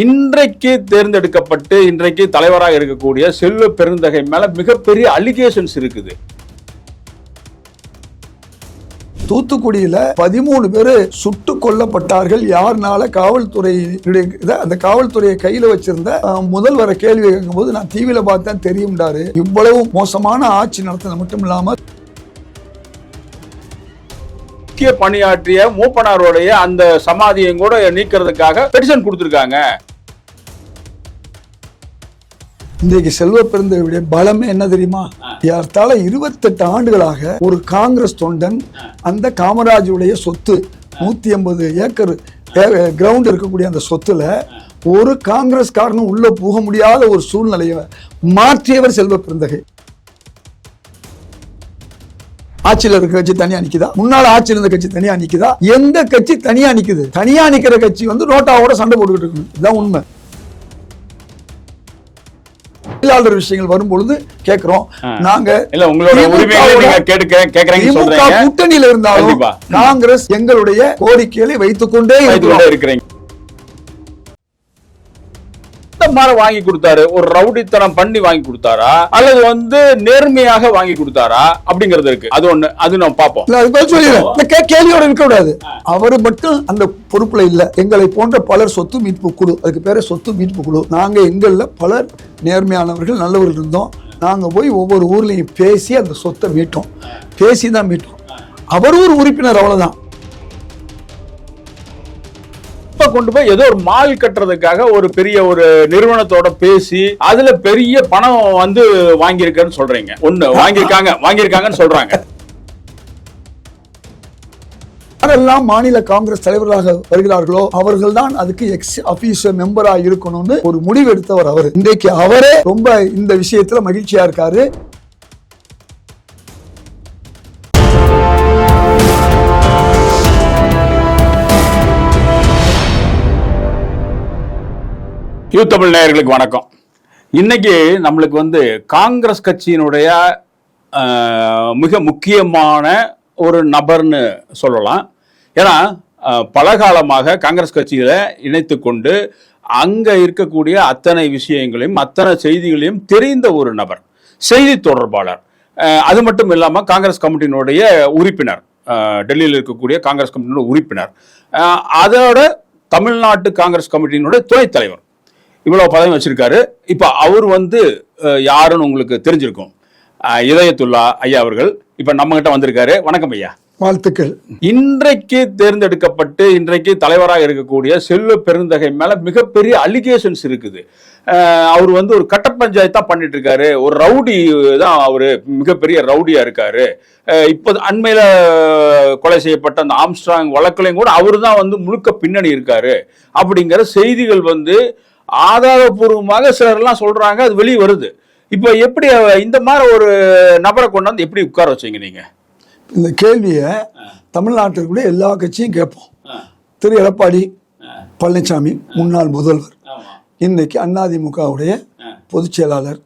இன்றைக்கு தேர்ந்தெடுக்கப்பட்டு இன்றைக்கு தலைவராக இருக்கக்கூடிய செல்வ பெருந்தகை மேல மிகப்பெரிய அலிகேஷன்ஸ் இருக்குது. தூத்துக்குடியில பதிமூணு பேர் சுட்டு கொல்லப்பட்டார்கள். யாருனால காவல்துறை அந்த காவல்துறையை கையில வச்சிருந்த முதல்வரை கேள்வி கேட்கும்போது நான் டிவியில பார்த்தேன் தெரியும்டாரு. இவ்வளவு மோசமான ஆட்சி நடத்தினது மட்டும் இல்லாமல் முக்கிய பணியாற்றிய மூப்பனாருடைய அந்த சமாதியையும் கூட நீக்கிறதுக்காக பெட்டிஷன் கொடுத்திருக்காங்க. இன்றைக்கு செல்வ பெருந்தகையுடைய பலமே என்ன தெரியுமா? ஏறத்தாழ இருபத்தெட்டு ஆண்டுகளாக ஒரு காங்கிரஸ் தொண்டன் அந்த காமராஜுடைய சொத்து நூத்தி எண்பது ஏக்கர் கிரவுண்ட் இருக்கக்கூடிய அந்த சொத்துல ஒரு காங்கிரஸ்காரனும் உள்ள போக முடியாத ஒரு சூழ்நிலையை மாற்றியவர் செல்வ பெருந்தகை. ஆட்சியில் இருக்க கட்சி தனியா நிக்குதா? முன்னாள் ஆட்சியில் இருந்த கட்சி தனியா நிக்குதா? எந்த கட்சி தனியா நிக்குது? தனியா நிக்கிற கட்சி வந்து நோட்டாவோட சண்டை போட்டுக்கிட்டு இருக்கணும். இதுதான் உண்மை. தொழிலாளர் விஷயங்கள் வரும் பொழுது கேக்குறோம் நாங்க கூட்டணியில இருந்தாலும். காங்கிரஸ் எங்களுடைய கோரிக்கைகளை வைத்துக் கொண்டே வைத்துக் இருக்கிறோம் மாதிரி வாங்கி கொடுத்தாரு ஒரு ரவுடித்தனம் பண்ணி வாங்கி கொடுத்தாரா? அல்லது வந்து நேர்மையாக வாங்கி கொடுத்தாரா? அப்படிங்கிறது இருக்கு. அது ஒண்ணு அது நம்ம பார்ப்போம். கேள்வியோட இருக்க கூடாது அவர் மட்டும் அந்த பொறுப்புல இல்ல. எங்களை போன்ற பலர் சொத்து மீட்பு குழு. அதுக்கு பேரு சொத்து மீட்பு குழு. நாங்க எங்கள்ல பலர் நேர்மையானவர்கள் நல்லவர்கள் இருந்தோம். நாங்க போய் ஒவ்வொரு ஊர்லயும் பேசி அந்த சொத்தை மீட்டோம். பேசி தான் மீட்டோம். அவர் ஒரு உறுப்பினர் அவ்வளவுதான். இப்ப கொண்டு போய் ஏதோ ஒரு மால் கட்டுறதுக்காக ஒரு பெரிய ஒரு நிறுவனத்தோட பேசி அதுல பெரிய பணம் வந்து வாங்கியிருக்கேன்னு சொல்றீங்க. ஒண்ணு வாங்கியிருக்காங்க வாங்கியிருக்காங்கன்னு சொல்றாங்க. யாரெல்லாம் மாநில காங்கிரஸ் தலைவர்களாக வருகிறார்களோ அவர்கள் தான் அதுக்கு எக்ஸ் அபிஷியல் மெம்பரா இருக்கணும்னு ஒரு முடிவு எடுத்தவர் அவர். இன்றைக்கு அவரே ரொம்ப இந்த விஷயத்துல மகிழ்ச்சியா இருக்காரு. யூ தமிழ் நேயர்களுக்கு வணக்கம். இன்னைக்கு நம்மளுக்கு வந்து காங்கிரஸ் கட்சியினுடைய மிக முக்கியமான ஒரு நபர்னு சொல்லலாம். ஏன்னா பல காலமாக காங்கிரஸ் கட்சியில இணைத்து கொண்டு அங்க இருக்கக்கூடிய அத்தனை விஷயங்களையும் அத்தனை செய்திகளையும் தெரிந்த ஒரு நபர் செய்தி தொடர்பாளர். அது மட்டும் இல்லாமல் காங்கிரஸ் கமிட்டியினுடைய உறுப்பினர் டெல்லியில் இருக்கக்கூடிய காங்கிரஸ் கமிட்டியினுடைய உறுப்பினர். அதோட தமிழ்நாட்டு காங்கிரஸ் கமிட்டியினுடைய துணைத் தலைவர். இவ்வளவு பதவி வச்சிருக்காரு. இப்ப அவர் வந்து யாருன்னு உங்களுக்கு தெரிஞ்சிருக்கும். இதயத்துல்லா ஐயா அவர்கள். இப்ப நம்ம கிட்ட வந்திருக்காரு. வணக்கம் ஐயா. வாழ்த்துக்கள். இன்றைக்கு தேர்ந்தெடுக்கப்பட்டு இன்றைக்கு தலைவராக இருக்கக்கூடிய செல்வ பெருந்தகை மேல மிகப்பெரிய அலிகேஷன்ஸ் இருக்குது. அவர் வந்து ஒரு கட்ட பஞ்சாயத்தா பண்ணிட்டு இருக்காரு ஒரு ரவுடி தான் அவரு. மிகப்பெரிய ரவுடியா இருக்காரு. இப்போ அண்மையில கொலை செய்யப்பட்ட அந்த ஆம்ஸ்ட்ராங் வழக்குலையும் கூட அவரு தான் வந்து முழுக்க பின்னணி இருக்காரு. அப்படிங்கிற செய்திகள் வந்து ஆதாரபூர்வமாக சிலர்லாம் சொல்றாங்க அது வெளியே வருது. இப்போ எப்படி இந்த மாதிரி ஒரு நபரை கொண்டு வந்து எப்படி உட்கார வச்சீங்க நீங்க? இந்த கேள்வியை தமிழ்நாட்டில் கூட எல்லா கட்சியும் கேட்போம். திரு எடப்பாடி பழனிசாமி முன்னாள் முதல்வர். இன்னைக்கு அதிமுகவுடைய பொதுச் செயலாளர்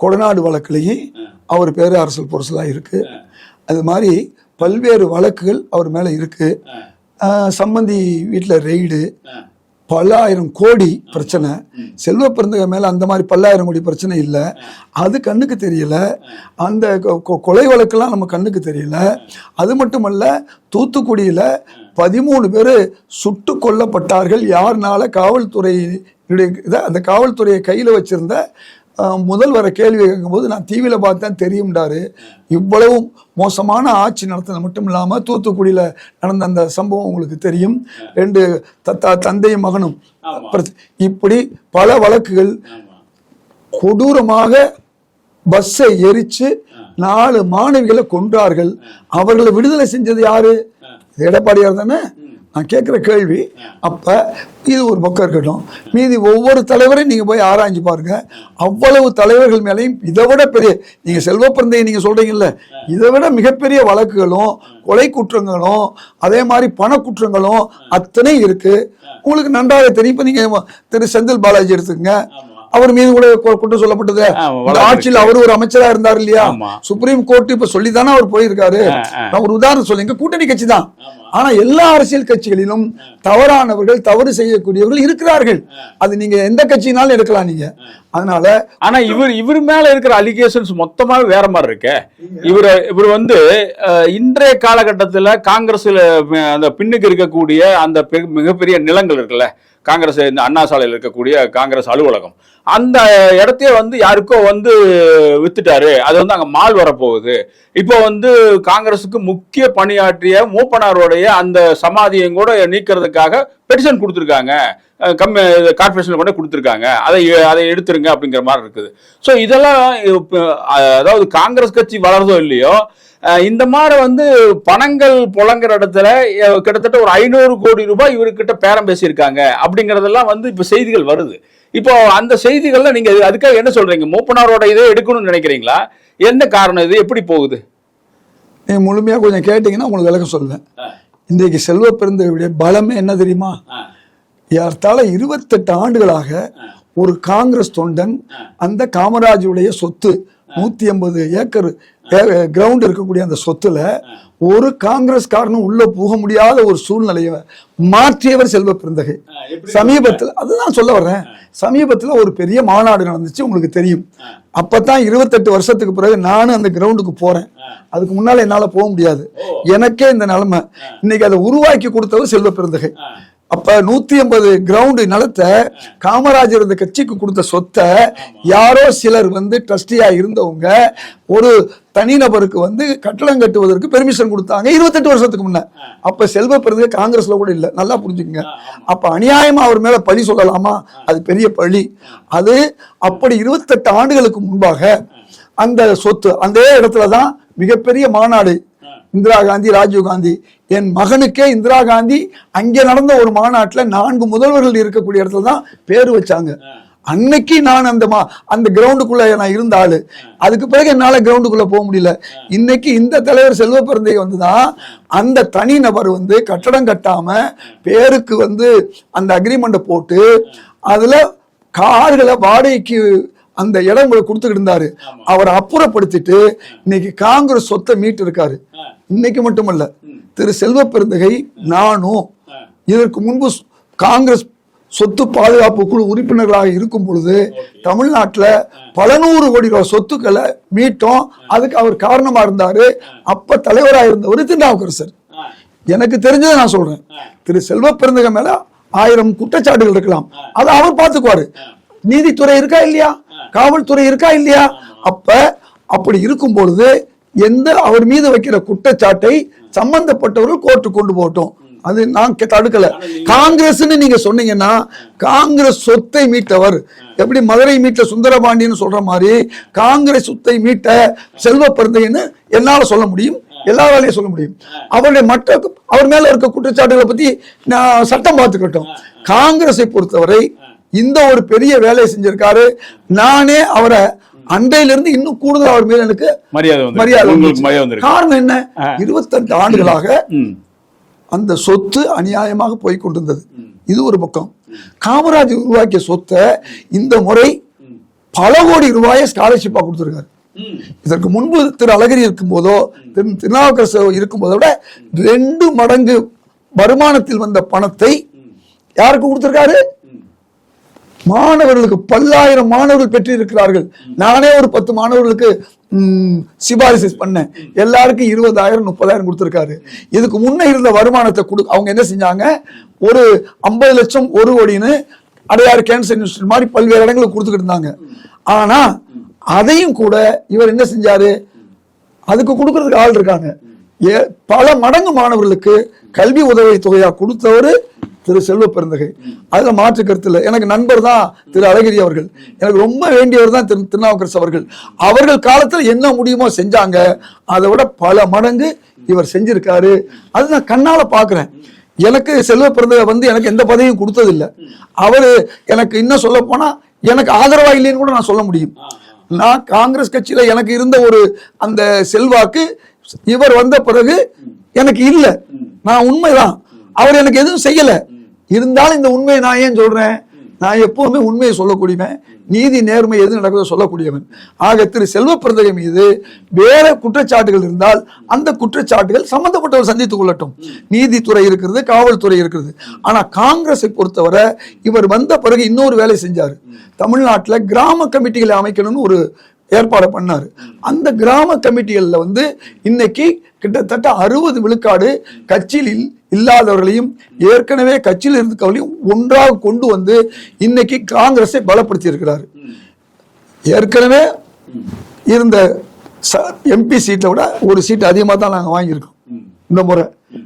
கொடநாடு வழக்குலேயும் அவர் பேரு அரசல் பொருசலாக இருக்கு அது மாதிரி பல்வேறு வழக்குகள் அவர் மேலே இருக்கு. ஆஹ் சம்பந்தி வீட்டில் ரெய்டு. பல்லாயிரம் கோடி பிரச்சனை. செல்வ பெருந்தகை மேல அந்த மாதிரி பல்லாயிரம் கோடி பிரச்சனை இல்லை. அது கண்ணுக்கு தெரியல. அந்த கொலை வழக்கெல்லாம் நம்ம கண்ணுக்கு தெரியல. அது மட்டுமல்ல தூத்துக்குடியில பதிமூணு பேர் சுட்டு கொல்லப்பட்டார்கள். யாருனால காவல்துறை இத- அந்த காவல்துறையை கையில் வச்சிருந்த அஹ், முதல்வரை கேள்வி கேட்கும்போது நான் டிவியில பார்த்தேன் தெரியும்டாரு. இவ்வளவு மோசமான ஆட்சி நடத்தினது மட்டும் இல்லாம தூத்துக்குடியில நடந்த அந்த சம்பவம் உங்களுக்கு தெரியும். ரெண்டு தத்தா தந்தையும் மகனும். இப்படி பல வழக்குகள் கொடூரமாக பஸ்ஸை எரிச்சு நாலு மாணவிகளை கொன்றார்கள். அவர்களை விடுதலை செஞ்சது யாரு? எடப்பாடியார் தானே? நான் கேட்குற கேள்வி அப்ப இது ஒரு பக்கம் இருக்கட்டும். மீதி ஒவ்வொரு தலைவரையும் நீங்க போய் ஆராய்ஞ்சு பாருங்க. அவ்வளவு தலைவர்கள் மேலேயும் இதை விட பெரிய நீங்க செல்வப்பிரந்தையை நீங்க சொல்றீங்கல்ல இதை விட மிகப்பெரிய வழக்குகளும் கொலை குற்றங்களும் அதே மாதிரி பண குற்றங்களும் அத்தனை இருக்கு. உங்களுக்கு நன்றாக தெரியும். இப்ப நீங்க திரு செந்தில் பாலாஜி எடுத்துக்கங்க. அவர் மீது கூட குற்றம் சொல்லப்பட்டது. ஆட்சியில் அவர் ஒரு அமைச்சரா இருந்தார் இல்லையா. சுப்ரீம் கோர்ட் இப்ப சொல்லிதானே அவர் போயிருக்காரு. நான் ஒரு உதாரணம் சொல்லுங்க கூட்டணி கட்சி தான். ஆனா எல்லா அரசியல் கட்சிகளிலும் தவறானவர்கள் தவறு செய்யக்கூடியவர்கள் இருக்கிறார்கள். அது நீங்க எந்த கட்சினாலும் எடுக்கலாம் நீங்க. அதனால ஆனா இவர் இவர் மேல இருக்கிற அலிகேஷன்ஸ் மொத்தமாவே வேற மாதிரி இருக்கே. இவர் இவர் வந்து இன்றைய காலகட்டத்துல காங்கிரஸ்ல அந்த பின்னுக்கு இருக்கக்கூடிய அந்த பெ- மிகப்பெரிய நிலங்கள் இருக்குல்ல. காங்கிரஸ் இந்த அண்ணா சாலையில் இருக்கக்கூடிய காங்கிரஸ் அலுவலகம். அந்த இடத்தையே வந்து யாருக்கோ வந்து வித்துட்டாரு. அது வந்து அங்க மால் வரப்போகுது. இப்போ வந்து காங்கிரஸுக்கு முக்கிய பணியாற்றிய மூப்பனாரோடைய அந்த சமாதியும் கூட நீக்கிறதுக்காக பெட்டிஷன் கொடுத்துருக்காங்க. கம்மி கார்பரேஷனில் கொண்டு கொடுத்துருக்காங்க. அதை அதை எடுத்துருங்க அப்படிங்கிற மாதிரி இருக்குது. ஸோ இதெல்லாம் அதாவது காங்கிரஸ் கட்சி வளருதோ இல்லையோ இந்த மாதிரி வந்து பணங்கள் புழங்குற இடத்துல கிட்டத்தட்ட ஒரு ஐநூறு கோடி ரூபாய் இவர்கிட்ட பேரம் பேசியிருக்காங்க அப்படிங்கறதெல்லாம் வந்து இப்போ செய்திகள் வருது. இப்போ அந்த செய்திகள்ல நீங்க அதுக்காக என்ன சொல்றீங்க? மூப்பனாரோட இதே எடுக்கணும்னு நினைக்கிறீங்களா? என்ன காரணம் இது? எப்படி போகுது? நீங்க முழுமையா கொஞ்சம் கேட்டீங்கன்னா உங்களுக்கு விளக்கம் சொல்லுவேன் இன்றைக்கு செல்வ பெருந்தகையுடைய பலமே என்ன தெரியுமா? ஏறத்தாழ இருபத்தெட்டு ஆண்டுகளாக ஒரு காங்கிரஸ் தொண்டன் அந்த காமராஜுடைய சொத்து நூத்தி ஐம்பது ஏக்கர் கிரவுண்ட் இருக்கக்கூடிய அந்த சொத்துல ஒரு காங்கிரஸ்காரனும் உள்ள போக முடியாத ஒரு சூழ்நிலையை மாற்றியவர் செல்வ பெருந்தகை. சமீபத்தில் அதுதான் சொல்ல வர்றேன். சமீபத்தில் ஒரு பெரிய மாநாடு நடந்துச்சு உங்களுக்கு தெரியும். அப்பதான் இருபத்தெட்டு வருஷத்துக்கு பிறகு நானும் அந்த கிரவுண்டுக்கு போறேன். அதுக்கு முன்னால என்னால போக முடியாது. எனக்கே இந்த நிலைமை. இன்னைக்கு அதை உருவாக்கி கொடுத்தவர் செல்வ பெருந்தகை. அப்ப நூத்தி ஐம்பது கிரவுண்டு நிலத்தை காமராஜர் இந்த கட்சிக்கு கொடுத்த சொத்தை யாரோ சிலர் வந்து ட்ரஸ்டியா இருந்தவங்க ஒரு தனிநபருக்கு வந்து கட்டடம் கட்டுவதற்கு பெர்மிஷன் கொடுத்தாங்க இருபத்தெட்டு வருஷத்துக்கு முன்ன. அப்ப செல்வ பெருந்தகை காங்கிரஸ்ல கூட இல்ல. நல்லா புரிஞ்சுக்கங்க. அப்ப அநியாயமா அவர் மேல பழி சொல்லலாமா? அது பெரிய பழி. அது அப்படி இருபத்தெட்டு ஆண்டுகளுக்கு முன்பாக அந்த சொத்து அந்த இடத்துல தான் மிகப்பெரிய மாநாடு இந்திரா காந்தி ராஜீவ் காந்தி. என் மகனுக்கே இந்திரா காந்தி அங்கே நடந்த ஒரு மாநாட்டுல நான்கு முதல்வர்கள் இருக்கக்கூடிய இடத்துல தான் பேர் வச்சாங்க. அன்னைக்கு நான் அந்த மா அந்த கிரவுண்டுக்குள்ள நான் இருந்த ஆளு. அதுக்கு பிறகு என்னால கிரவுண்டுக்குள்ள போக முடியல. இன்னைக்கு இந்த தலைவர் செல்வ பிறந்தை வந்துதான் அந்த தனி நபர் வந்து கட்டடம் கட்டாம பேருக்கு வந்து அந்த அக்ரிமெண்ட்டை போட்டு அதுல கார்களை வாடகைக்கு அந்த இடம் கொடுத்துக்கிட்டு இருந்தாரு. அவரை அப்புறப்படுத்திட்டு இன்னைக்கு காங்கிரஸ் சொத்தை மீட்டு இருக்காரு இன்னைக்கு மட்டுமல்ல திரு செல்வ பெருந்தகை நானும் இதற்கு முன்பு காங்கிரஸ் சொத்து பாதுகாப்பு குழு உறுப்பினர்களாக இருக்கும் பொழுது தமிழ்நாட்டுல பல நூறு கோடி சொத்துக்களை மீட்டோம். அதுக்கு அவர் காரணமா இருந்தாரு. அப்ப தலைவராக இருந்தவர் திருநாவுக்கரசர் எனக்கு தெரிஞ்சதை நான் சொல்றேன். திரு செல்வ பெருந்தகை மேல ஆயிரம் குற்றச்சாட்டுகள் இருக்கலாம். அதை அவர் பார்த்துக்குவாரு. நீதித்துறை இருக்கா இல்லையா? காவல்துறை இருக்கா இல்லையா? அப்ப அப்படி இருக்கும் பொழுது எந்த அவர் மீது வைக்கிற குற்றச்சாட்டை சம்பந்தப்பட்டவர்கள் கோர்ட்டு கொண்டு போகட்டும். அது நான் தடுக்கல. காங்கிரஸ்னு நீங்க சொன்னீங்கன்னா காங்கிரஸ் சொத்தை மீட்டவர். எப்படி மதுரை மீட்ட சுந்தரபாண்டியன்னு சொல்ற மாதிரி காங்கிரஸ் சொத்தை மீட்ட செல்வ பெருந்தைன்னு என்னால சொல்ல முடியும். எல்லா வேலையும் சொல்ல முடியும். அவருடைய மற்ற அவர் மேல இருக்க குற்றச்சாட்டுகளை பத்தி நான் சட்டம் பார்த்துக்கட்டும். காங்கிரஸை பொறுத்தவரை இந்த ஒரு பெரிய வேலையை செஞ்சிருக்காரு. நானே அவரை அன்றையிலிருந்து இன்னும் கூடுதல் அவர் மேல எனக்கு மரியாதை மரியாதை காரணம் என்ன? இருபத்தெட்டு ஆண்டுகளாக. அந்த சொத்து அநியாயமாக போய் கொண்டிருந்தது. இது ஒரு பக்கம். காமராஜ் உருவாக்கிய சொத்தை இந்த முறை பல கோடி ரூபாயை ஸ்காலர்ஷிப்பா கொடுத்திருக்காரு. இதற்கு முன்பு திரு அழகிரி இருக்கும் போதோ திரு திருநாவுக்கரசு இருக்கும் போதோ விட ரெண்டு மடங்கு வருமானத்தில் வந்த பணத்தை யாருக்கு கொடுத்திருக்காரு? மாணவர்களுக்கு பல்லாயிரம் மாணவர்கள் பெற்றிருக்கிறார்கள். நானே ஒரு பத்து மாணவர்களுக்கு சிபாரிசு பண்ணேன். எல்லாருக்கும் இருபதாயிரம் முப்பதாயிரம் கொடுத்துருக்காரு. இதுக்கு முன்னே இருந்த வருமானத்தை கொடு அவங்க என்ன செஞ்சாங்க? ஒரு ஐம்பது லட்சம் ஒரு கோடின்னு அடையாறு கேன்சர் இன்ஸ்டியூட் மாதிரி பல்வேறு இடங்களுக்கு கொடுத்துக்கிட்டு இருந்தாங்க. ஆனா அதையும் கூட இவர் என்ன செஞ்சாரு? அதுக்கு கொடுக்கறதுக்கு ஆள் இருக்காங்க. ஏ பல மடங்கு மாணவர்களுக்கு கல்வி உதவி தொகையா கொடுத்தவர் திரு செல்வ பெருந்தகை. அதில் மாற்று கருத்து இல்லை எனக்கு நண்பர் தான் திரு அழகிரி அவர்கள். எனக்கு ரொம்ப வேண்டியவர் தான் திரு திருநாவுக்கரசு அவர்கள். அவர்கள் காலத்தில் என்ன முடியுமோ செஞ்சாங்க அதை விட பல மடங்கு இவர் செஞ்சிருக்காரு. அது நான் கண்ணால் பார்க்குறேன் எனக்கு செல்வ பிறந்தகை வந்து எனக்கு எந்த பதவியும் கொடுத்ததில்லை. அவர் எனக்கு இன்னும் சொல்ல போனால் எனக்கு ஆதரவாக இல்லைன்னு கூட நான் சொல்ல முடியும். நான் காங்கிரஸ் கட்சியில் எனக்கு இருந்த ஒரு அந்த செல்வாக்கு இவர் வந்த பிறகு எனக்கு இல்லை. நான் உண்மைதான். அவர் எனக்கு எதுவும் செய்யல. இருந்தாலும் இந்த உண்மையை நான் ஏன் சொல்றேன்? நான் எப்பவுமே உண்மையை சொல்லக்கூடியவன். நீதி நேர்மை எது நடக்குதோ சொல்லக்கூடியவன். ஆக திரு செல்வ பிறந்தகை மீது வேற குற்றச்சாட்டுகள் இருந்தால் அந்த குற்றச்சாட்டுகள் சம்பந்தப்பட்டவர் சந்தித்துக் கொள்ளட்டும். நீதித்துறை இருக்கிறது காவல்துறை இருக்கிறது. ஆனா காங்கிரஸை பொறுத்தவரை இவர் வந்த பிறகு இன்னொரு வேலை செஞ்சாரு. தமிழ்நாட்டுல கிராம கமிட்டிகளை அமைக்கணும்னு ஒரு ஏற்பாடு பண்ணாரு. அந்த கிராம கமிட்டிகள்ல வந்து இன்னைக்கு கிட்டத்தட்ட அறுபது விழுக்காடு கட்சியில் இல்- இல்லாதவர்களையும் ஏற்கனவே கட்சியில் இருக்கவர்களையும் ஒன்றாக கொண்டு வந்து இன்னைக்கு காங்கிரஸை பலப்படுத்தி இருக்கிறாரு. ஏற்கனவே இருந்த எம்பி சீட்டை விட ஒரு சீட் அதிகமாக தான் நாங்கள் வாங்கியிருக்கோம். இந்த முறை.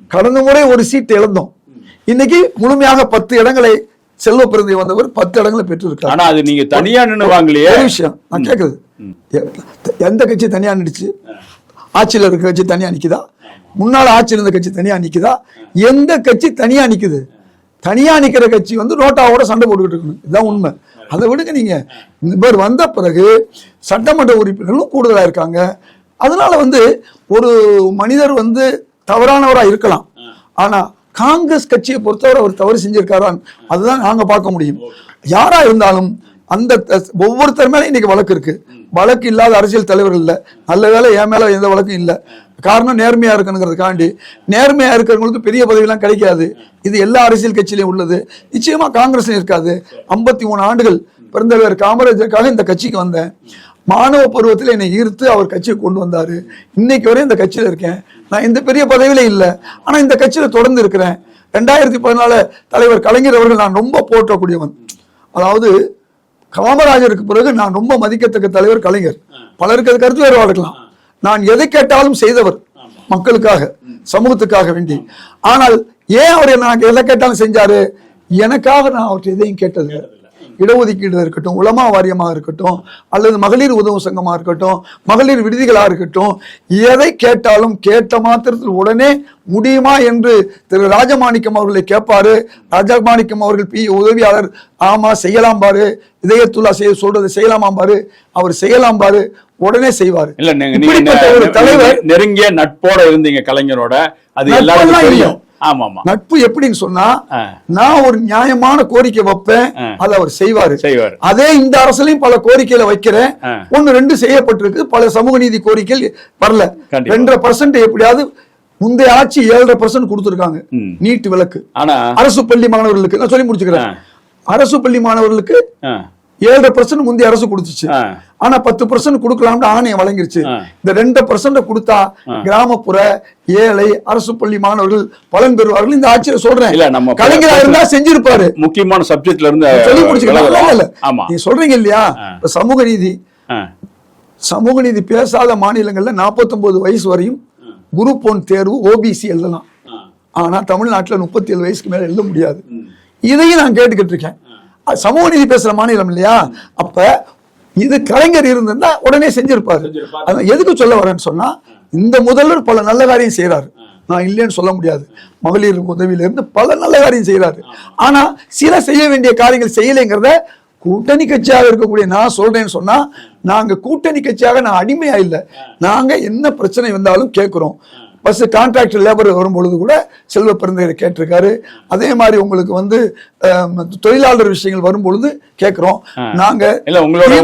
கடந்த முறை ஒரு சீட் இழந்தோம். இன்னைக்கு முழுமையாக பத்து இடங்களை செல்வ பிறந்தை வந்தவர் பத்து இடங்களை பெற்றிருக்கார் ஆனா அது நீங்க தனியா நின்னு வாங்கலையே. விஷயம் நான் கேட்குறது எந்த கட்சி தனியா நின்றுச்சு ஆட்சியில் இருக்க கட்சி தனியா நிக்குதா? முன்னால் ஆட்சியில் இருந்த கட்சி தனியா நிக்குதா? எந்த கட்சி தனியா நிக்குது? தனியா நிக்கிற கட்சி வந்து நோட்டாவோட சண்டை போட்டுக்கிட்டு இருக்கணும். இதுதான் உண்மை. அதை விடுங்க நீங்க. இவர் வந்த பிறகு சட்டமன்ற உறுப்பினர்களும் கூடுதலா இருக்காங்க. அதனால வந்து ஒரு மனிதர் வந்து தவறானவரா இருக்கலாம். ஆனா காங்கிரஸ் கட்சியை பொறுத்தவரை அவர் தவறு செஞ்சிருக்காரான். அதுதான் நாங்க பார்க்க முடியும். யாரா இருந்தாலும் அந்த த- ஒவ்வொருத்தர் மேலே இன்னைக்கு வழக்கு இருக்கு. வழக்கு இல்லாத அரசியல் தலைவர் இல்லை. நல்ல வேலை என் மேலே எந்த வழக்கும் இல்லை. காரணம் நேர்மையா இருக்கணுங்கிறதுக்காண்டி நேர்மையா இருக்கிறவங்களுக்கு பெரிய பதவியெல்லாம் கிடைக்காது. இது எல்லா அரசியல் கட்சியிலையும் உள்ளது. நிச்சயமா காங்கிரஸ் இருக்காது. ஐம்பத்தி மூணு ஆண்டுகள் பிறந்தவர் காமராஜருக்காக இந்த கட்சிக்கு வந்தேன். மாணவ பருவத்தில் என்னை ஈர்த்து அவர் கட்சியை கொண்டு வந்தார். இன்னைக்கு வரையும் இந்த கட்சியில் இருக்கேன். நான் இந்த பெரிய பதவியில் இல்லை. ஆனால் இந்த கட்சியில் தொடர்ந்து இருக்கிறேன். ரெண்டாயிரத்தி பதினாலு தலைவர் கலைஞர் அவர்கள் நான் ரொம்ப போற்றக்கூடியவன். அதாவது காமராஜருக்கு பிறகு நான் ரொம்ப மதிக்கத்தக்க தலைவர் கலைஞர். பலருக்கு அது கருத்து வேறுபாடு இருக்கலாம். நான் எதை கேட்டாலும் செய்தவர் மக்களுக்காக சமூகத்துக்காக வேண்டி. ஆனால் ஏன் அவர் நான் எதை கேட்டாலும் செஞ்சாரு? எனக்காக நான் அவற்றை எதையும் கேட்டது. இடஒதுக்கீடு இருக்கட்டும் உலமா வாரியமாக இருக்கட்டும் அல்லது மகளிர் உதவும் சங்கமா இருக்கட்டும் மகளிர் விடுதிகளா இருக்கட்டும் எதை கேட்டாலும் கேட்ட மாத்திரத்தில் உடனே முடியுமா என்று திரு ராஜமாணிக்கம் அவர்களை கேட்பாரு. ராஜமாணிக்கம் அவர்கள் பி. உதவியாளர் ஆமா செய்யலாம் பாரு. இதயத்துல்லா செய்ய சொல்றது செய்யலாமாம் பாரு. அவர் செய்யலாம் பாரு. உடனே செய்வாரு. இல்ல நீங்க ஒரு தலைவர் நெருங்கிய நட்போட இருந்தீங்க கலைஞரோட. அது இல்ல. தெரியும். நட்பு எப்படின்னு சொன்னா. நான் ஒரு நியாயமான கோரிக்கை வைப்பேன். அதை அவர் செய்வாரு செய்வாரு. அதே இந்த அரசுலயும் பல கோரிக்கைகளை வைக்கிறேன். ஒன்னு ரெண்டு செய்யப்பட்டிருக்கு பல சமூக நீதி கோரிக்கைகள் வரல. ரெண்டரை பர்சன்ட் எப்படியாவது முந்தைய ஆட்சி ஏழரை பர்சன்ட் கொடுத்துருக்காங்க. நீட் விலக்கு ஆனா அரசு பள்ளி மாணவர்களுக்கு நான் சொல்லி முடிச்சுக்கிறேன். அரசு பள்ளி மாணவர்களுக்கு ஏழரை பர்சன்ட் முந்தைய அரசு கொடுத்துச்சு. ஆனா பத்து பர்சன்ட் கொடுக்கலாம்னு ஆணையம் வழங்கிருச்சு. இந்த ரெண்டு பர்சன்ட் கொடுத்தா கிராமப்புற ஏழை அரசு பள்ளி மாணவர்கள் பலன் பெறுவார்கள். இந்த ஆட்சியில சொல்றேன். இல்ல, நம்ம கலைஞரா இருந்தா செஞ்சிருப்பாரு. முக்கியமான சப்ஜெக்ட்ல இருந்து சொல்லி முடிச்சுக்கலாம். இல்ல, நீங்க சொல்றீங்க இல்லையா? சமூக நீதி. சமூக நீதி பேசாத மாநிலங்கள்ல 49 வயசு வரையும் குரூப் ஒன் தேர்வு ஓபிசி எழுதலாம். ஆனா தமிழ்நாட்டுல முப்பத்தி ஏழு வயசுக்கு மேல எழுத முடியாது. இதையும் நான் கேட்டுக்கிட்டு இருக்கேன். சமூக நீதி பேசுற மாநிலம் இல்லையா? அப்ப இது கலைஞர் இருந்திருந்தா உடனே செஞ்சிருப்பாரு. அதான் எதுக்கு சொல்ல வரேன்னு சொன்னா இந்த முதல்வர் பல நல்ல காரியம் செய்யறாரு நான் இல்லைன்னு சொல்ல முடியாது. மகளிர் உதவியில இருந்து பல நல்ல காரியம் செய்யறாரு ஆனா சில செய்ய வேண்டிய காரியங்கள் செய்யலைங்கிறத கூட்டணி கட்சியாக இருக்கக்கூடிய நான் சொல்றேன்னு சொன்னா நாங்க கூட்டணி கட்சியாக நான் அடிமையா இல்லை. நாங்க என்ன பிரச்சனை வந்தாலும் கேட்கிறோம் பஸ் கான்ட்ராக்ட் லேபர் வரும்பொழுது கூட செல்வ பெருந்தகரை கேட்டிருக்காரு. அதே மாதிரி உங்களுக்கு வந்து தொழிலாளர் விஷயங்கள் வரும்பொழுது கேட்கிறோம். நாங்க இல்ல உங்களோட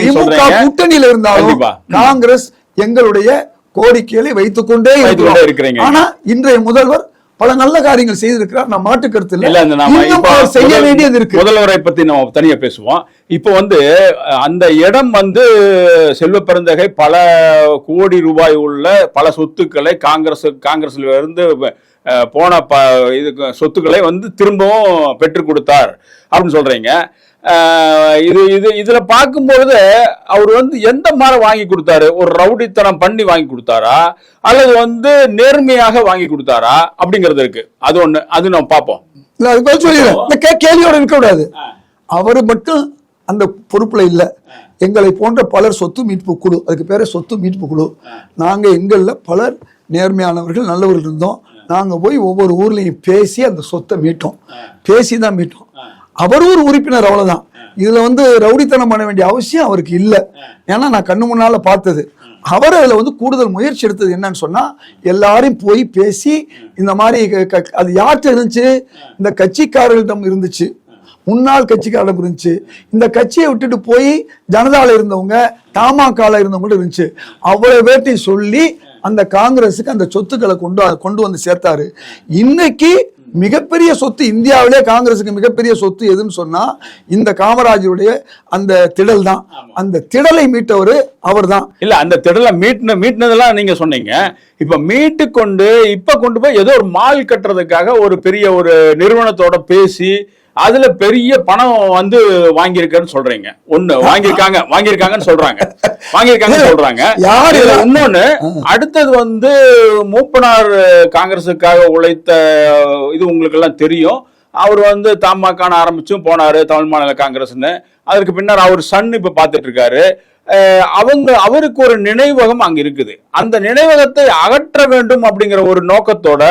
திமுக கூட்டணியில இருந்தாலும். காங்கிரஸ் எங்களுடைய கோரிக்கைகளை வைத்துக்கொண்டே இருக்கிறோம். இருக்கிறீங்க. ஆனா இன்றைய முதல்வர் பல நல்ல காரியங்கள் செய்திருக்கிறார். நான் மாற்று கருத்து இல்ல. செய்ய வேண்டியது இருக்கு. முதல்வரை பத்தி நம்ம தனியா பேசுவோம். இப்போ வந்து அந்த இடம் வந்து செல்வ பெருந்தகை பல கோடி ரூபாய் உள்ள பல சொத்துக்களை காங்கிரஸ் காங்கிரஸ்ல இருந்து போன ப இதுக்கு சொத்துக்களை வந்து திரும்பவும் பெற்றுக் கொடுத்தார். அப்படின்னு சொல்றீங்க. இது இது இதுல பார்க்கும்பொழுது அவர் வந்து எந்த மாதிரி வாங்கி கொடுத்தாரு? ஒரு ரவுடித்தனம் பண்ணி வாங்கி கொடுத்தாரா? அல்லது வந்து நேர்மையாக வாங்கி கொடுத்தாரா? அப்படிங்கிறது இருக்கு. அது ஒண்ணு அது நம்ம பார்ப்போம். இல்ல அது பதில் சொல்லிடுறேன் கேள்வியோட இருக்க கூடாது அவர் மட்டும் அந்த பொறுப்புல இல்ல. எங்களை போன்ற பலர் சொத்து மீட்பு குழு அதுக்கு பேரே சொத்து மீட்பு குழு. நாங்க எங்கள்ல பலர் நேர்மையானவர்கள் நல்லவர்கள் இருந்தோம். நாங்க போய் ஒவ்வொரு ஊர்லயும் பேசி அந்த சொத்தை மீட்டோம். பேசி தான் மீட்டோம். அவர் ஒரு உறுப்பினர் அவ்வளவுதான். இதுல வந்து ரவுடித்தனம் பண்ண வேண்டிய அவசியம் அவருக்கு இல்ல. ஏன்னா நான் கண்ணு முன்னால பார்த்தது. அவர் அதுல வந்து கூடுதல் முயற்சி எடுத்தது என்னன்னு சொன்னா எல்லாரையும் போய் பேசி இந்த மாதிரி அது யார்கிட்ட இருந்துச்சு? இந்த கட்சிக்காரர்களிடம் இருந்துச்சு. முன்னாள் கட்சிக்காரர் இருந்துச்சு. இந்த கட்சியை விட்டுட்டு போய் ஜனதால இருந்தவங்க தமாகால இருந்தவங்க இருந்துச்சு. அவ்வளவு பேர்ட்டையும் சொல்லி அந்த காங்கிரஸுக்கு அந்த சொத்துக்களை கொண்டு கொண்டு வந்து சேர்த்தாரு. இன்னைக்கு மிகப்பெரிய சொத்து இந்தியாவிலே காங்கிரஸுக்கு மிகப்பெரிய சொத்து எதுன்னு சொன்னா இந்த காமராஜருடைய அந்த திடல் தான். அந்த திடலை மீட்டவர் அவர்தான். இல்ல அந்த திடலை மீட்ன மீட்னதெல்லாம் நீங்க சொன்னீங்க. இப்ப மீட்டு கொண்டு இப்ப கொண்டு போய் ஏதோ ஒரு மால் கட்டுறதுக்காக ஒரு பெரிய ஒரு நிறுவனத்தோட பேசி அதுல பெரிய பணம் வந்து வாங்கியிருக்கேன்னு சொல்றீங்க. ஒண்ணு வாங்கியிருக்காங்க வாங்கியிருக்காங்கன்னு சொல்றாங்க. வாங்கியிருக்காங்கன்னு சொல்றாங்க. யாரு இன்னொன்னு அடுத்தது வந்து மூப்பனார் காங்கிரஸுக்காக உழைத்த இது உங்களுக்கு எல்லாம் தெரியும். அவர் வந்து தமாகான ஆரம்பிச்சும் போனாரு தமிழ் மாநில காங்கிரஸ்னு அதற்கு பின்னர் அவர் சன் இப்ப பார்த்துட்டு இருக்காரு. அவங்க அவருக்கு ஒரு நினைவகம் அங்க இருக்குது. அந்த நினைவகத்தை அகற்ற வேண்டும் அப்படிங்கிற ஒரு நோக்கத்தோட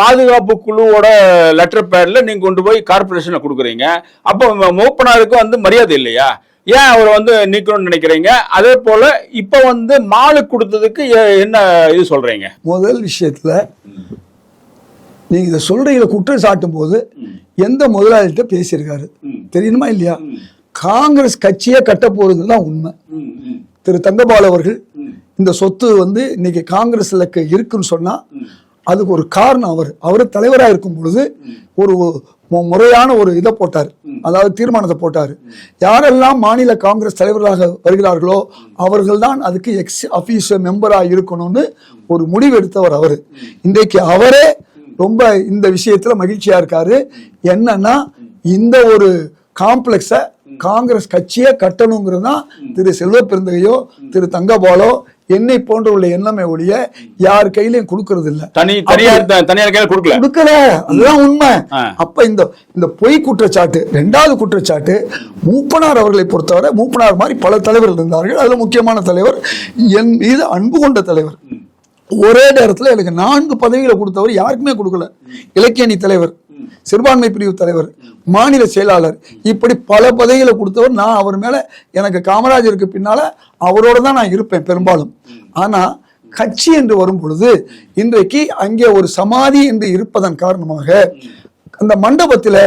பாதுகாப்பு குழுவோட லெட்டர் பேர்ல நீங்க கொண்டு போய் கார்பரேஷன்ல கொடுக்குறீங்க. அப்போ மூப்பனாருக்கு வந்து மரியாதை இல்லையா? ஏன் அவர் வந்து நீக்கணும்னு நினைக்கிறீங்க? அதே போல இப்ப வந்து மாலுக்கு கொடுத்ததுக்கு என்ன இது சொல்றீங்க? முதல் விஷயத்துல நீங்க இதை சொல்றீங்க குற்றம் சாட்டும் போது எந்த முதலாளிகிட்ட பேசியிருக்காரு? தெரியுமா இல்லையா? காங்கிரஸ் கட்சியே கட்ட போறது தான் உண்மை திரு தங்கபால் அவர்கள் இந்த சொத்து வந்து இன்னைக்கு காங்கிரஸ்ல இருக்குன்னு சொன்னா அதுக்கு ஒரு காரணம் அவர். அவர் தலைவராக இருக்கும் பொழுது ஒரு முறையான ஒரு இதை போட்டார். அதாவது தீர்மானத்தை போட்டார். யாரெல்லாம் மாநில காங்கிரஸ் தலைவர்களாக வருகிறார்களோ அவர்கள்தான் அதுக்கு எக்ஸ் அஃபீஷியல் மெம்பராக இருக்கணும்னு ஒரு முடிவு எடுத்தவர் அவர் இன்றைக்கு அவரே ரொம்ப இந்த விஷயத்துல மகிழ்ச்சியா இருக்காரு. என்னன்னா இந்த ஒரு காம்ப்ளெக்ஸை காங்கிரஸ் கட்சியே கட்டணுங்கிறது தான் திரு செல்வ பெருந்தகையோ திரு தங்கபாலோ என்னை போன்ற உள்ள எண்ணமே ஒழிய யார் கையிலையும் கொடுக்கறது இல்ல. தனி தனியார் தனியார் கையில கொடுக்கல. கொடுக்கல. அதுதான் உண்மை. அப்ப இந்த இந்த பொய் குற்றச்சாட்டு ரெண்டாவது குற்றச்சாட்டு மூப்பனார் அவர்களை பொறுத்தவரை மூப்பனார் மாதிரி பல தலைவர்கள் இருந்தார்கள். அதுல முக்கியமான தலைவர் என் மீது அன்பு கொண்ட தலைவர். ஒரே நேரத்துல எனக்கு நான்கு பதவிகளை கொடுத்தவர் யாருக்குமே கொடுக்கல. இலக்கியணி தலைவர். சிறுபான்மை பிரிவு தலைவர் மாநில செயலாளர் இப்படி பல பதவிகளை கொடுத்தவர் நான். அவர் மேல எனக்கு காமராஜருக்கு பின்னால அவரோட தான் நான் இருப்பேன் பெரும்பாலும். ஆனா கட்சி என்று வரும் பொழுது இன்றைக்கு அங்கே ஒரு சமாதி என்று இருப்பதன் காரணமாக அந்த மண்டபத்தில்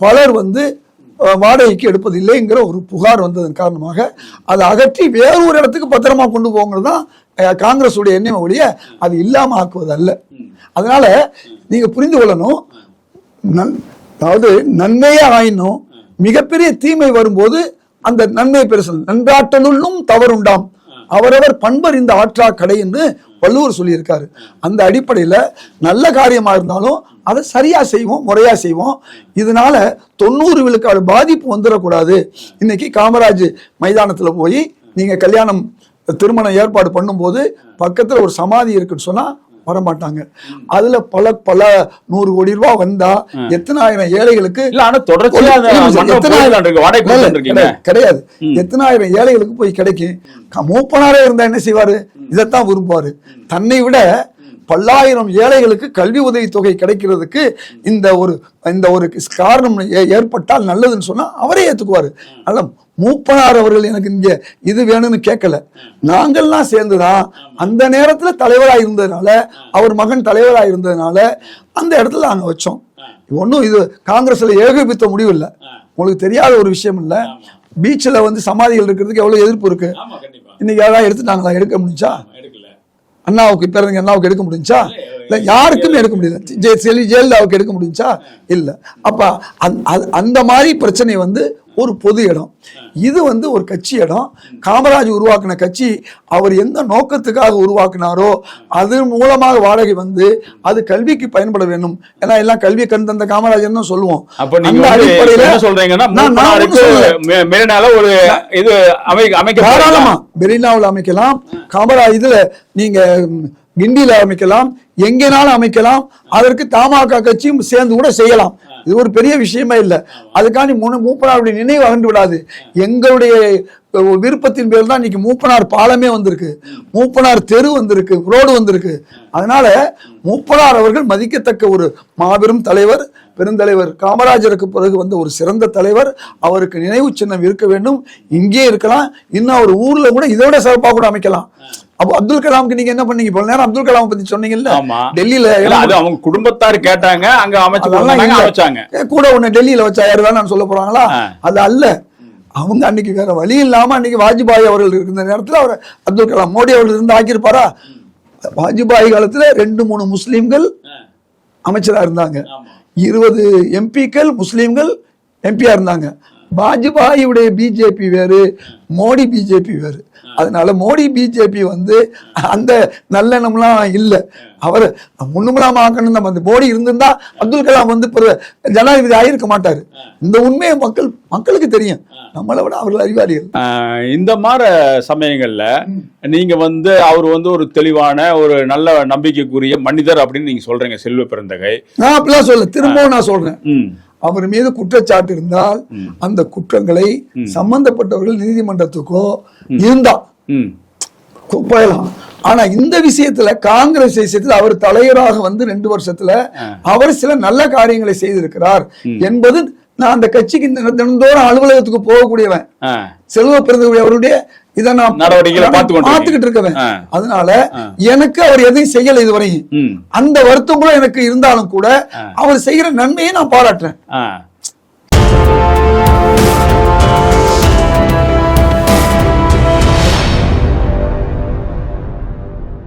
பலர் வந்து வாடகைக்கு எடுப்பதில்லைங்கிற ஒரு புகார் வந்ததன் காரணமாக அதை அகற்றி வேறு ஒரு இடத்துக்கு பத்திரமா கொண்டு போங்கிறது தான் காங்கிரஸுடைய எண்ணம் ஒழிய அது இல்லாம ஆக்குவது அல்ல அதனால நீங்க புரிந்து கொள்ளணும் அதாவது நன்மையே ஆயினும் மிகப்பெரிய தீமை வரும்போது அந்த நன்மை பெருசு நன்றாற்றலுள்ளும் தவறுண்டாம். அவரவர் பண்பறிந்த ஆற்றா கடை என்று வள்ளுவர் சொல்லியிருக்காரு. அந்த அடிப்படையில் நல்ல காரியமாக இருந்தாலும் அதை சரியாக செய்வோம் முறையாக செய்வோம். இதனால தொண்ணூறு விழுக்காடு பாதிப்பு வந்துடக்கூடாது இன்னைக்கு காமராஜ் மைதானத்தில் போய் நீங்கள் கல்யாணம் திருமணம் ஏற்பாடு பண்ணும்போது பக்கத்தில் ஒரு சமாதி இருக்குன்னு சொன்னால் வரமாட்டாங்க. அதுல பல பல நூறு கோடி ரூபாய் வந்தா எத்தனாயிரம் ஏழைகளுக்கு. கிடையாது. எத்தனாயிரம் ஏழைகளுக்கு போய் கிடைக்கும். மூப்பனாரே இருந்தா என்ன செய்வாரு? இதைத்தான் விரும்புவாரு. தன்னை விட பல்லாயிரம் ஏழைகளுக்கு கல்வி உதவி தொகை கிடைக்கிறதுக்கு இந்த ஒரு இந்த ஒரு காரணம் ஏற்பட்டால் நல்லதுன்னு சொன்னா அவரே ஏத்துக்குவாரு. அதனால மூப்பனார் அவர்கள் எனக்கு இங்க இது வேணும்னு கேட்கல. நாங்கள்லாம் சேர்ந்துதான் அந்த நேரத்துல தலைவரா இருந்ததுனால அவர் மகன் தலைவரா இருந்ததுனால அந்த இடத்துல நாங்க வச்சோம். ஒன்றும் இது காங்கிரஸ்ல ஏகோபித்த முடிவு இல்லை உங்களுக்கு தெரியாத ஒரு விஷயம் இல்லை. பீச்சில் வந்து சமாதிகள் இருக்கிறதுக்கு எவ்வளவு எதிர்ப்பு இருக்கு. இன்னைக்கு யாராவது எடுத்துட்டாங்களா? எடுக்க முடிஞ்சா? அண்ணாவுக்கு பிறந்த அண்ணாவுக்கு எடுக்க முடிஞ்சா? இல்லை யாருக்குமே எடுக்க முடியல. ஜெய- ஜெயலலிதாவுக்கு எடுக்க முடிஞ்சா? இல்லை. அப்போ அந் அது- அந்த மாதிரி பிரச்சனை வந்து ஒரு பொது இடம். இது வந்து ஒரு கட்சி இடம். காமராஜ் உருவாக்கின கட்சி அவர் எந்த நோக்கத்துக்காக உருவாக்குனாரோ அது மூலமாக வாடகை வந்து அது கல்விக்கு பயன்பட வேண்டும். ஏன்னா எல்லாம் கல்வி கண் தந்த காமராஜர் தான் சொல்லுவோம். தாராளமா மெரினாவில் அமைக்கலாம். காமரா இதுல நீங்க கிண்டியில அமைக்கலாம். எங்கேனாலும் அமைக்கலாம். அதற்கு தமாக கட்சியும் சேர்ந்து கூட செய்யலாம். இது ஒரு பெரிய விஷயமே இல்லை. அதுக்காண்டி மூணு மூப்பனாருடைய நினைவு அகன்று விடாது. எங்களுடைய விருப்பத்தின் பேர் தான் இன்னைக்கு மூப்பனார் பாலமே வந்திருக்கு. மூப்பனார் தெரு வந்திருக்கு ரோடு வந்திருக்கு. அதனால மூப்பனார் அவர்கள் மதிக்கத்தக்க ஒரு மாபெரும் தலைவர் பெருந்தலைவர். காமராஜருக்கு பிறகு வந்த ஒரு சிறந்த தலைவர். அவருக்கு நினைவு சின்னம் இருக்க வேண்டும். இங்கே இருக்கலாம். இன்னும் அவர் ஊர்ல கூட இதோட சிறப்பாக கூட அமைக்கலாம். அப்போ அப்துல் கலாமுக்கு நீங்க என்ன பண்ணீங்க? இவ்வளவு நேரம் அப்துல் கலாம் பத்தி சொன்னீங்கல்ல? டெல்லியில அது அவங்க குடும்பத்தார் கேட்டாங்க அங்க அமைச்சு ஏ, கூட உன்னை டெல்லியில வச்சா யாரு சொல்ல போறாங்களா. அது அல்ல. அவங்க அன்னைக்கு வேற வழி இல்லாம அன்னைக்கு வாஜ்பாய் அவர்கள் இருந்த நேரத்துல அவர் அப்துல் கலாம் மோடி அவர்கள் இருந்து ஆக்கியிருப்பாரா? வாஜ்பாய் காலத்துல ரெண்டு மூணு முஸ்லிம்கள் அமைச்சரா இருந்தாங்க. இருபது எம்பிக்கள் முஸ்லிம்கள் எம்பியா இருந்தாங்க. வாஜ்பாயுடைய பிஜேபி வேறு மோடி பிஜேபி வேறு. அதனால மோடி பிஜேபி வந்து அந்த நல்லெண்ணம்லாம் இல்லை. அவர் முன்னுமலாம் ஆக்கணும். நம்ம அந்த மோடி இருந்திருந்தா அப்துல் கலாம் வந்து ஜனாதிபதி ஆயிருக்க மாட்டாரு. இந்த உண்மையை மக்கள் மக்களுக்கு தெரியும். நம்மளை விட அவர்கள் அறிவாளிகள். இந்த மாதிரி சமயங்கள்ல நீங்க வந்து அவர் வந்து ஒரு தெளிவான ஒரு நல்ல நம்பிக்கைக்குரிய மனிதர் அப்படின்னு நீங்க சொல்றீங்க செல்வ பிறந்தகை நான் அப்படிலாம் சொல்ல திரும்பவும் நான் சொல்றேன். அவர் மீது குற்றச்சாட்டு இருந்தால் அந்த குற்றங்களை சம்பந்தப்பட்டவர்கள் நீதிமன்றத்துக்கோ இருந்தா போயலாம். ஆனா இந்த விஷயத்துல காங்கிரஸ் விஷயத்துல அவர் தலைவராக வந்து ரெண்டு வருஷத்துல அவர் சில நல்ல காரியங்களை செய்திருக்கிறார் என்பது நான் அந்த கட்சிக்கு தின- தினந்தோறும் அலுவலகத்துக்கு போகக்கூடியவன். செல்வ பிறந்தவருடைய அவருடைய இதை நான் நடவடிக்கைகளை பார்த்துக்கிட்டு இருக்கவன். அதனால எனக்கு அவர் எதையும் செய்யல இதுவரையும். அந்த வருத்தம் கூட எனக்கு இருந்தாலும் கூட அவர் செய்கிற நன்மையை நான் பாராட்டுறேன்.